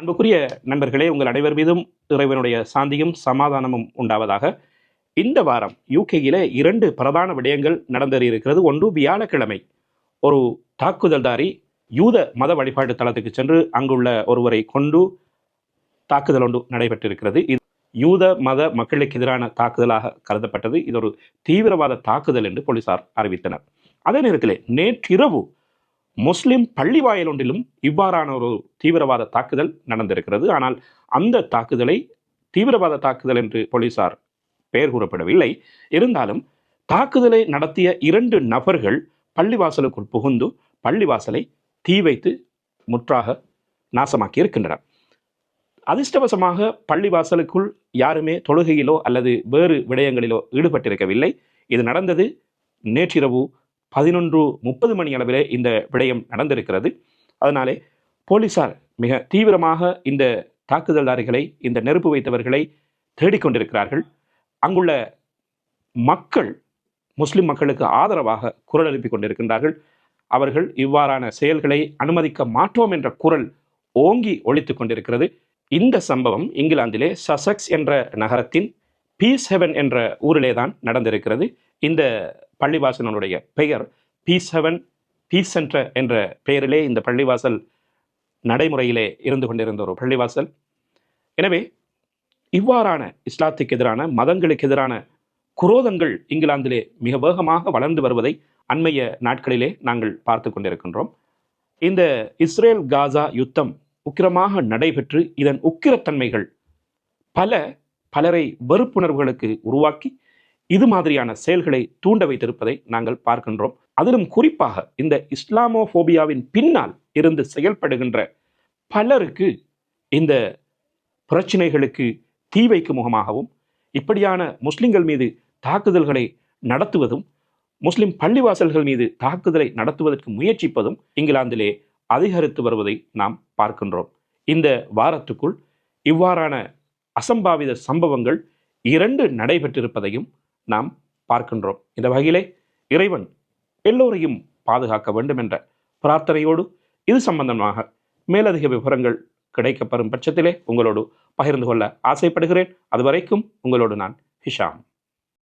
அன்புக்குரிய நண்பர்களே உங்கள் அனைவர் மீதும் இறைவனுடைய சாந்தியும் சமாதானமும் உண்டாவதாக. இந்த வாரம் யூகேயில இரண்டு பிரதான விடயங்கள் நடந்தேறியிருக்கிறது. ஒன்று வியாழக்கிழமை ஒரு தாக்குதல்தாரி யூத மத வழிபாட்டு தளத்துக்கு சென்று அங்குள்ள ஒருவரை கொண்டு தாக்குதல் ஒன்று நடைபெற்றிருக்கிறது. இது யூத மத மக்களுக்கு எதிரான தாக்குதலாக கருதப்பட்டது. இது ஒரு தீவிரவாத தாக்குதல் என்று போலீசார் அறிவித்தனர். அதே நேரத்தில் நேற்றிரவு முஸ்லிம் பள்ளி வாயில் ஒன்றிலும் இவ்வாறான ஒரு தீவிரவாத தாக்குதல் நடந்திருக்கிறது. ஆனால் அந்த தாக்குதலை தீவிரவாத தாக்குதல் என்று போலீசார் பெயர் கூறப்படவில்லை. இருந்தாலும் தாக்குதலை நடத்திய இரண்டு நபர்கள் பள்ளிவாசலுக்குள் புகுந்து பள்ளிவாசலை தீ வைத்து முற்றாக நாசமாக்கி இருக்கின்றனர். அதிர்ஷ்டவசமாக பள்ளிவாசலுக்குள் யாருமே தொழுகையிலோ அல்லது வேறு விடயங்களிலோ ஈடுபட்டிருக்கவில்லை. இது நடந்தது நேற்றிரவு பதினொன்று முப்பது மணி அளவிலே இந்த விடயம் நடந்திருக்கிறது. அதனாலே போலீசார் மிக தீவிரமாக இந்த தாக்குதல்தாரிகளை இந்த நெருப்பு வைத்தவர்களை தேடிக்கொண்டிருக்கிறார்கள் அங்குள்ள மக்கள் முஸ்லிம் மக்களுக்கு ஆதரவாக குரல் எழுப்பிக் கொண்டிருக்கின்றார்கள். அவர்கள் இவ்வாறான செயல்களை அனுமதிக்க மாட்டோம் என்ற குரல் ஓங்கி ஒலித்துக் கொண்டிருக்கிறது. இந்த சம்பவம் இங்கிலாந்திலே சசக்ஸ் என்ற நகரத்தின் பீஸ் ஹெவன் என்ற ஊரிலே தான் நடந்திருக்கிறது. இந்த பள்ளிவாசலனுடைய பெயர் பி செவன் பீஸ் சென்டர் என்ற பெயரிலே இந்த பள்ளிவாசல் நடைமுறையிலே இருந்து கொண்டிருந்த ஒரு பள்ளிவாசல். எனவே இவ்வாறான இஸ்லாத்துக்கு எதிரான மதங்களுக்கு எதிரான குரோதங்கள் இங்கிலாந்திலே மிக வேகமாக வளர்ந்து வருவதை அண்மைய நாட்களிலே நாங்கள் பார்த்து கொண்டிருக்கின்றோம். இந்த இஸ்ரேல் காசா யுத்தம் உக்கிரமாக நடைபெற்று இதன் உக்கிரத்தன்மைகள் பல பலரை வெறுப்புணர்வுகளுக்கு உருவாக்கி இது மாதிரியான செயல்களை தூண்ட வைத்திருப்பதை நாங்கள் பார்க்கின்றோம். அதிலும் குறிப்பாக இந்த இஸ்லாமோபோபியாவின் பின்னால் இருந்து செயல்படுகின்ற பலருக்கு இந்த பிரச்சனைகளுக்கு தீ வைக்கும் முகமாகவும் இப்படியான முஸ்லிம்கள் மீது தாக்குதல்களை நடத்துவதும் முஸ்லிம் பள்ளிவாசல்கள் மீது தாக்குதலை நடத்துவதற்கு முயற்சிப்பதும் இங்கிலாந்திலே அதிகரித்து வருவதை நாம் பார்க்கின்றோம். இந்த வாரத்துக்குள் இவ்வாறான அசம்பாவித சம்பவங்கள் இரண்டு நடைபெற்றிருப்பதையும் நாம் பார்க்கின்றோம். இந்த வகையிலே இறைவன் எல்லோரையும் பாதுகாக்க வேண்டும் என்ற பிரார்த்தனையோடு இது சம்பந்தமாக மேலதிக விவரங்கள் கிடைக்கப்பெறும் பட்சத்திலே உங்களோடு பகிர்ந்து கொள்ள ஆசைப்படுகிறேன். அதுவரைக்கும் உங்களோடு நான் ஹிஷாம்.